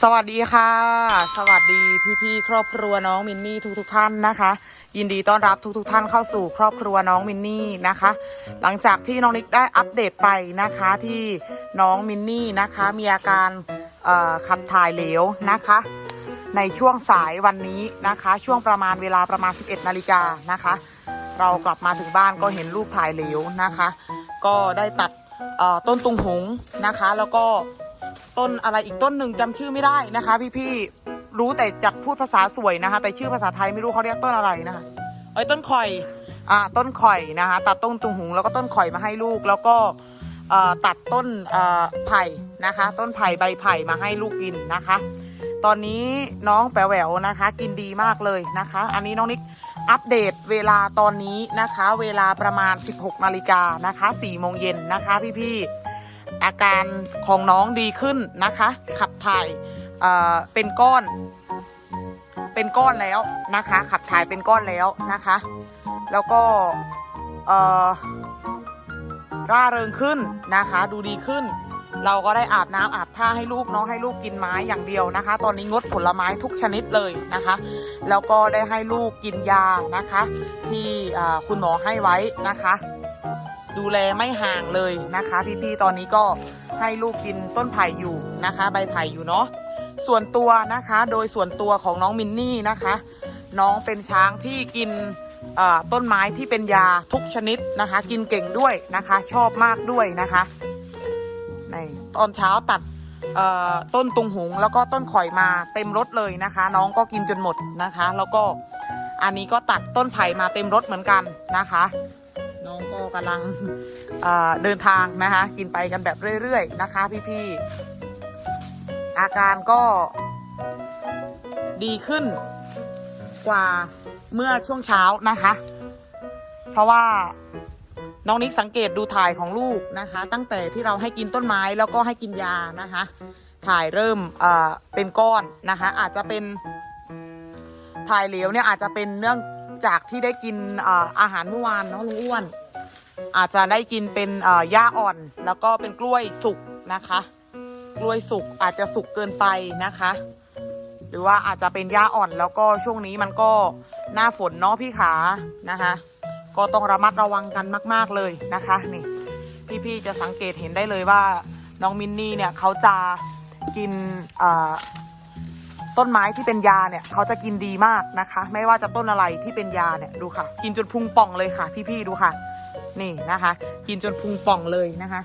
สวัสดีค่ะ สวัสดีพี่ๆครอบครัวน้องมินนี่ทุกๆท่านนะคะ ยินดีต้อนรับทุกๆท่านเข้าสู่ครอบครัวน้องมินนี่นะคะ หลังจากที่น้องนิกได้อัปเดตไปนะคะที่น้องมินนี่นะคะมีอาการขับถ่ายเหลวนะคะ ในช่วงสายวันนี้นะคะ ช่วงประมาณเวลาประมาณ 11นาฬิกานะคะ เรากลับมาถึงบ้านก็เห็นลูกถ่ายเหลวนะคะ ก็ได้ตัดต้นตุงหงนะคะ แล้วก็ ต้นอะไรอีกต้นหนึ่งจำชื่อไม่ได้นะคะ พี่ๆรู้แต่จากพูดภาษาสวยนะคะ แต่ชื่อภาษาไทยไม่รู้เขาเรียกต้นอะไรนะคะเอ้ยต้นข่อยอ่าต้นข่อยนะคะ ตัดต้นตุงหงแล้วก็ต้นข่อยมาให้ลูกแล้วก็เอ่อตัดต้นเอ่อไผ่นะคะ ต้นไผ่ใบไผ่มาให้ลูกกินนะคะ ตอนนี้น้องแป๋วแหววนะคะ กินดีมากเลยนะคะ อันนี้น้องนิกอัปเดตเวลาตอนนี้นะคะ เวลาประมาณ 16นาฬิกานะคะ4โมงเย็นนะคะพี่ๆ อาการของน้องดีขึ้นนะคะ ขับถ่ายเเป็นก้อน เป็นก้อนแล้วนะคะ ขับถ่ายเป็นก้อนแล้วนะคะ แล้วก็ร่าเริงขึ้นนะคะ ดูดีขึ้น เราก็ได้อาบน้ำอาบท่าให้ลูกเนาะให้ลูกกินไม้อย่างเดียวนะคะ ตอนนี้งดผลไม้ทุกชนิดเลยนะคะ แล้วก็ได้ให้ลูกกินยานะคะ ที่คุณหมอให้ไว้นะคะ ดูแลไม่ห่างเลยนะคะ พี่ๆตอนนี้ก็ให้ลูกกินต้นไผ่อยู่นะคะ ใบไผ่อยู่เนาะส่วนตัวนะคะโดยส่วนตัวของน้องมินนี่นะคะ น้องเป็นช้างที่กินต้นไม้ที่เป็นยาทุกชนิดนะคะ กินเก่งด้วยนะคะ ชอบมากด้วยนะคะในตอนเช้าตัดต้นตุงหุงแล้วก็ต้นข่อยมาเต็มรถเลยนะคะ น้องก็กินจนหมดนะคะ แล้วก็อันนี้ก็ตัดต้นไผ่มาเต็มรถเหมือนกันนะคะ น้องก็ กำลังเดินทางนะคะ กินไปกันแบบเรื่อยๆนะคะ พี่ๆอาการก็ดีขึ้นกว่าเมื่อช่วงเช้านะคะ เพราะว่าน้องนิกสังเกตดูถ่ายของลูกนะคะ ตั้งแต่ที่เราให้กินต้นไม้แล้วก็ให้กินยานะคะ ถ่ายเริ่มเป็นก้อนนะคะ อาจจะเป็นถ่ายเหลวเนี่ยอาจจะเป็นเนื่องจากที่ได้กินเอ่ออาหารเมื่อวานเนาะลุงอ้วน อาจจะได้กินเป็นหญ้าอ่อน แล้วก็เป็นกล้วยสุกนะคะ กล้วยสุกอาจจะสุกเกินไปนะคะ หรือว่าอาจจะเป็นหญ้าอ่อนแล้วก็ช่วงนี้มันก็หน้าฝนเนาะพี่ขานะคะ ก็ต้องระมัดระวังกันมาก ๆเลยนะคะนี่พี่ๆจะสังเกตเห็นได้เลยว่าน้องมินนี่เนี่ยเขาจะกินต้นไม้ที่เป็นยาเนี่ยเขาจะกินดีมากนะคะ ไม่ว่าจะต้นอะไรที่เป็นยาเนี่ยดูค่ะ กินจนพุงป่องเลยค่ะ พี่ๆดูค่ะ นี่นะคะ กินจนพุงป่องเลยนะคะ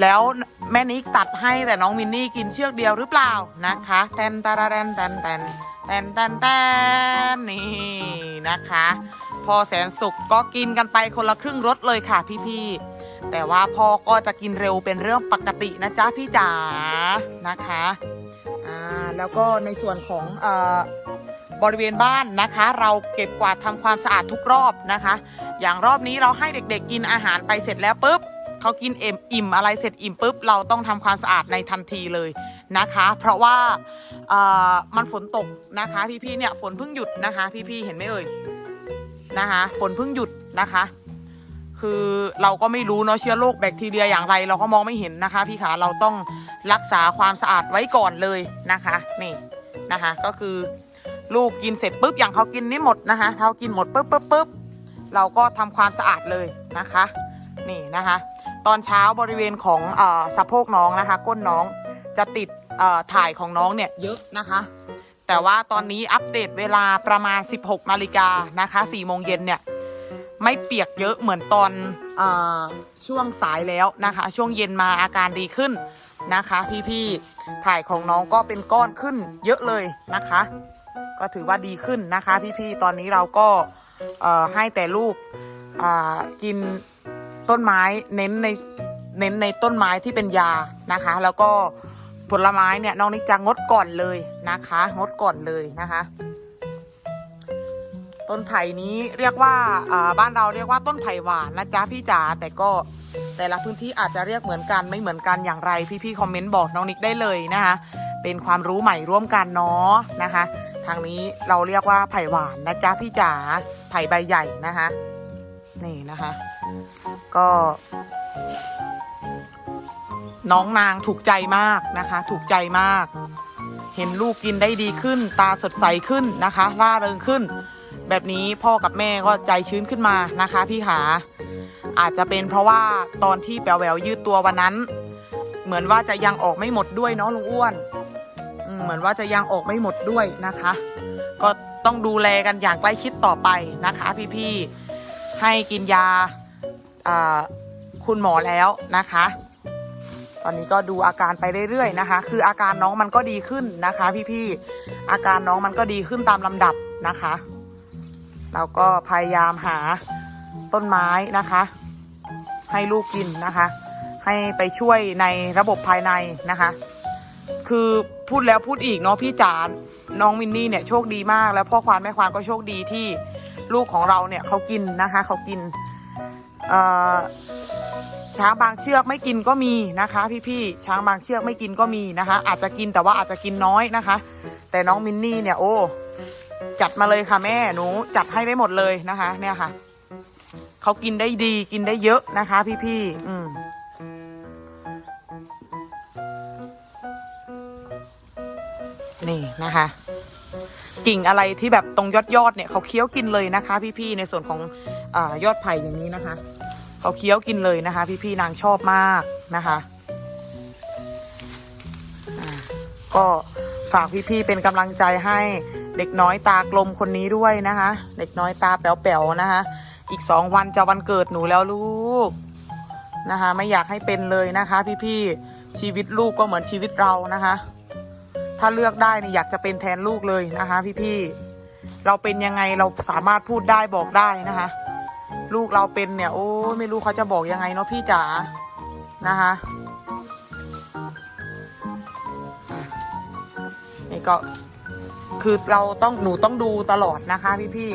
แล้วแม่นิกตัดให้แต่น้องมินนี่กินเชือกเดียวหรือเปล่านะคะแตนตาแตนแตนแตนแตนแตนแตนนี่นะคะ พอแสนสุขก็กินกันไปคนละครึ่งรถเลยค่ะพี่ๆแต่ว่าพ่อก็จะกินเร็วเป็นเรื่องปกตินะจ๊ะพี่จ๋านะคะอ่าแล้วก็ในส่วนของเอ่อ บริเวณบ้านนะคะ เราเก็บกวาดทำความสะอาดทุกรอบนะคะ อย่างรอบนี้เราให้เด็กๆ กินอาหารไปเสร็จแล้วปุ๊บเขากินเอ็มอิ่มอะไรเสร็จอิ่มปุ๊บเราต้องทำความสะอาดในทันทีเลยนะคะ เพราะว่ามันฝนตกนะคะพี่ๆเนี่ยฝนเพิ่งหยุดนะคะ พี่ๆเห็นไหมเอ่ยนะคะฝนเพิ่งหยุดนะคะ คือเราก็ไม่รู้เนาะเชื้อโรคแบคทีเรียอย่างไร เราก็มองไม่เห็นนะคะ พี่ขาเราต้องรักษาความสะอาดไว้ก่อนเลยนะคะ นี่นะคะ ก็คือ ลูกกินเสร็จปุ๊บอย่างเขากินนี่หมดนะคะเขากินหมดปุ๊บปุ๊บปุ๊บเราก็ทำความสะอาดเลยนะคะ นี่นะคะ ตอนเช้าบริเวณของอสะโพกน้องนะคะ ก้นน้องจะติดถ่ายของน้องเนี่ยเยอะนะคะ แต่ว่าตอนนี้อัปเดตเวลาประมาณ 16นาฬิกานะคะ4โมงเย็นเนี่ยไม่เปียกเยอะเหมือนตอนอช่วงสายแล้วนะคะ ช่วงเย็นมาอาการดีขึ้นนะคะ พี่ๆถ่ายของน้องก็เป็นก้อนขึ้นเยอะเลยนะคะ ก็ถือว่าดีขึ้นนะคะ พี่ๆ ตอนนี้เราก็เอ่อให้แต่ลูกอ่ากินต้นไม้เน้นในเน้นในต้นไม้ที่เป็นยานะคะ แล้วก็ผลไม้เนี่ยน้องนิกจะงดก่อนเลยนะคะ งดก่อนเลยนะคะ ต้นไผ่นี้เรียกว่าอ่าบ้านเราเรียกว่าต้นไผ่หวานนะจ๊ะพี่จ๋าแต่ก็แต่ละพื้นที่อาจจะเรียกเหมือนกันไม่เหมือนกันอย่างไร พี่ๆคอมเมนต์บอกน้องนิกได้เลยนะคะ เป็นความรู้ใหม่ร่วมกันเนาะนะคะ ทางนี้เราเรียกว่าไผ่หวานนะจ๊ะพี่จ๋าไผ่ใบใหญ่นะคะ นี่นะคะ ก็ น้องนางถูกใจมากนะคะ ถูกใจมาก เห็นลูกกินได้ดีขึ้น ตาสดใสขึ้นนะคะ ร่าเริงขึ้น แบบนี้พ่อกับแม่ก็ใจชื้นขึ้นมานะคะ พี่ขาอาจจะเป็นเพราะว่าตอนที่แป๋วแหววยืดตัววันนั้น เหมือนว่าจะยังออกไม่หมดด้วยเนาะลุงอ้วน เหมือนว่าจะยังออกไม่หมดด้วยนะคะ ก็ต้องดูแลกันอย่างใกล้ชิดต่อไปนะคะ พี่ๆให้กินยาอ่าคุณหมอแล้วนะคะ ตอนนี้ก็ดูอาการไปเรื่อยๆนะคะ คืออาการน้องมันก็ดีขึ้นนะคะ พี่ๆอาการน้องมันก็ดีขึ้นตามลำดับนะคะ เราก็พยายามหาต้นไม้นะคะ ให้ลูกกินนะคะ ให้ไปช่วยในระบบภายในนะคะ คือพูดแล้วพูดอีกเนาะพี่จานน้องมินนี่เนี่ยโชคดีมากแล้วพ่อควานแม่ควานก็โชคดีที่ลูกของเราเนี่ยเขากินนะคะเขากินช้างบางเชือกไม่กินก็มีนะคะ พี่ๆช้างบางเชือกไม่กินก็มีนะคะ อาจจะกินแต่ว่าอาจจะกินน้อยนะคะ แต่น้องมินนี่เนี่ยโอ้จัดมาเลยค่ะแม่หนูจัดให้ได้หมดเลยนะคะ เนี่ยค่ะเขากินได้ดีกินได้เยอะนะคะ พี่ๆอืม นี่นะคะ กิ่งอะไรที่แบบตรงยอดยอดเนี่ยเขาเคี้ยวกินเลยนะคะ พี่ๆในส่วนของอยอดไผ่อย่างนี้นะคะ เขาเคี้ยวกินเลยนะคะ พี่ๆนางชอบมากนะคะก็ฝากพี่ๆเป็นกำลังใจให้เด็กน้อยตากลมคนนี้ด้วยนะคะ เด็กน้อยตาแป๋วๆนะคะ อีกสองวันจะวันเกิดหนูแล้วลูกนะคะ ไม่อยากให้เป็นเลยนะคะ พี่ๆชีวิตลูกก็เหมือนชีวิตเรานะคะ ถ้าเลือกได้เนี่ยอยากจะเป็นแทนลูกเลยนะคะ พี่ๆเราเป็นยังไงเราสามารถพูดได้บอกได้นะคะ ลูกเราเป็นเนี่ย โอ้ไม่รู้เขาจะบอกยังไงเนาะพี่จ๋านะคะอะนี่ก็คือเราต้องหนูต้องดูตลอดนะคะ พี่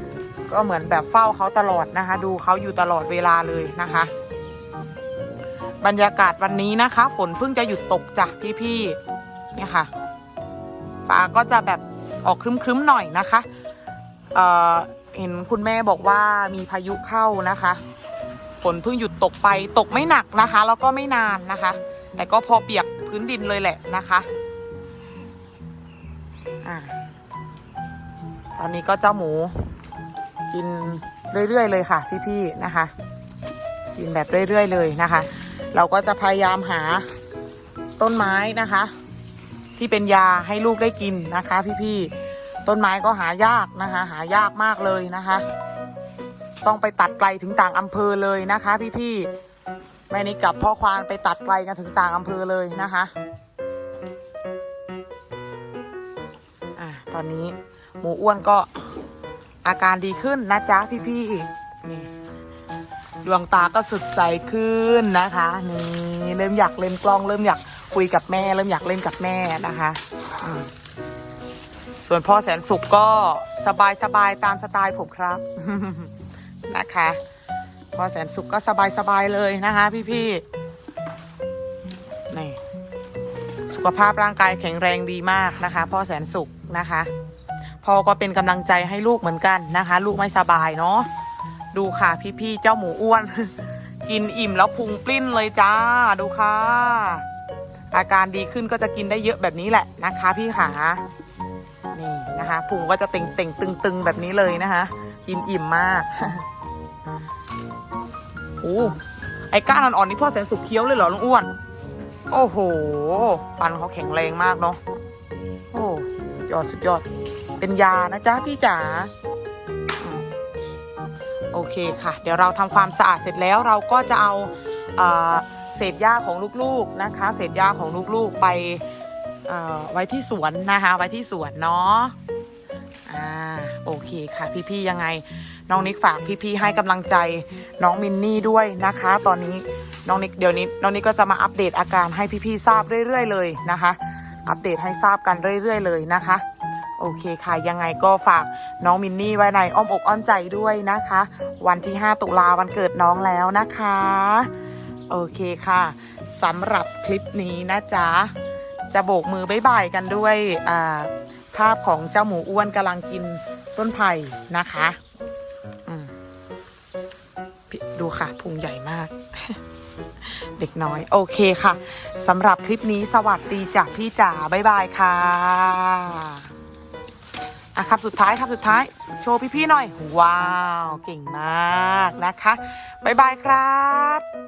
ๆก็เหมือนแบบเฝ้าเขาตลอดนะคะ ดูเขาอยู่ตลอดเวลาเลยนะคะ บรรยากาศวันนี้นะคะ ฝนเพิ่งจะหยุดตกจ้ะพี่ๆเนี่ยค่ะ ฟ้าก็จะแบบออกครึ้มๆหน่อยนะคะเอ่อเห็นคุณแม่บอกว่ามีพายุเข้านะคะ ฝนเพิ่งหยุดตกไปตกไม่หนักนะคะ แล้วก็ไม่นานนะคะ แต่ก็พอเปียกพื้นดินเลยแหละนะคะอ่าตอนนี้ก็เจ้าหมู กินเรื่อยๆเลยค่ะพี่ๆนะคะ กินแบบเรื่อยๆเลยนะคะ เราก็จะพยายามหาต้นไม้นะคะ ที่เป็นยาให้ลูกได้กินนะคะ พี่ๆต้นไม้ก็หายากนะคะ หายากมากเลยนะคะ ต้องไปตัดไกลถึงต่างอำเภอเลยนะคะ พี่ๆแม่นิดกับพ่อควานไปตัดไกลกันถึงต่างอำเภอเลยนะคะอะตอนนี้หมูอ้วนก็อาการดีขึ้นนะจ๊ะพี่ๆนี่ดวงตาก็สดใสขึ้นนะคะ นี่เริ่มอยากเล่นกล้องเริ่มอยาก คุยกับแม่ เริ่มอยากเล่นกับแม่นะคะส่วนพ่อแสนสุขก็สบายสบายตามสไตล์ผมครับนะคะ พ่อแสนสุขก็สบายสบายเลยนะคะ พี่ๆนี่สุขภาพร่างกายแข็งแรงดีมากนะคะ พ่อแสนสุขนะคะพ่อก็เป็นกำลังใจให้ลูกเหมือนกันนะคะ ลูกไม่สบายเนาะดูค่ะ พี่ๆเจ้าหมูอ้วน กินอิ่มแล้วพุงปลิ้นเลยจ้าดูค่ะ อาการดีขึ้นก็จะกินได้เยอะแบบนี้แหละนะคะ พี่ขานี่นะคะพุงก็จะเต่งเต่งตึงตึงแบบนี้เลยนะคะ กินอิ่มมากโอ้ไอ้ก้านอ่อนๆนี่พ่อแสนสุขเคี้ยวเลยเหรอลุงอ้วน โอ้โห ฟันเขาแข็งแรงมากเนาะโอ้สุดยอดสุดยอด เป็นยานะจ๊ะพี่จ๋าโอเคค่ะ เดี๋ยวเราทำความสะอาดเสร็จแล้วเราก็จะเอา เศษหญ้าของลูกๆนะคะ เศษหญ้าของลูกๆไปไว้ที่สวนนะคะ ไว้ที่สวนเนาะอ่าโอเคค่ะพี่ๆยังไง น้องนิกฝากพี่ๆให้กำลังใจน้องมินนี่ด้วยนะคะ ตอนนี้น้องนิกเดี๋ยวนี้น้องนิกก็จะมาอัปเดตอาการให้พี่ๆทราบเรื่อย ๆ เลยนะคะ อัปเดตให้ทราบกันเรื่อย ๆ เลยนะคะ โอเคค่ะยังไงก็ฝากน้องมินนี่ไว้ในอ้อมอกอ้อมใจด้วยนะคะ วันที่ 5 ตุลาวันเกิดน้องแล้วนะคะ โอเคค่ะสำหรับคลิปนี้นะจ๊ะ จะโบกมือบ๊ายบายกันด้วยภาพของเจ้าหมูอ้วนกำลังกินต้นไผ่นะคะดูค่ะพุงใหญ่มาก เด็กน้อย โอเคค่ะสำหรับคลิปนี้สวัสดีจากพี่จ๋าบ๊ายบายค่ะอะครับสุดท้ายครับสุดท้าย โชว์พี่ๆหน่อย ว้าว เก่งมากนะคะ บ๊ายบายครับ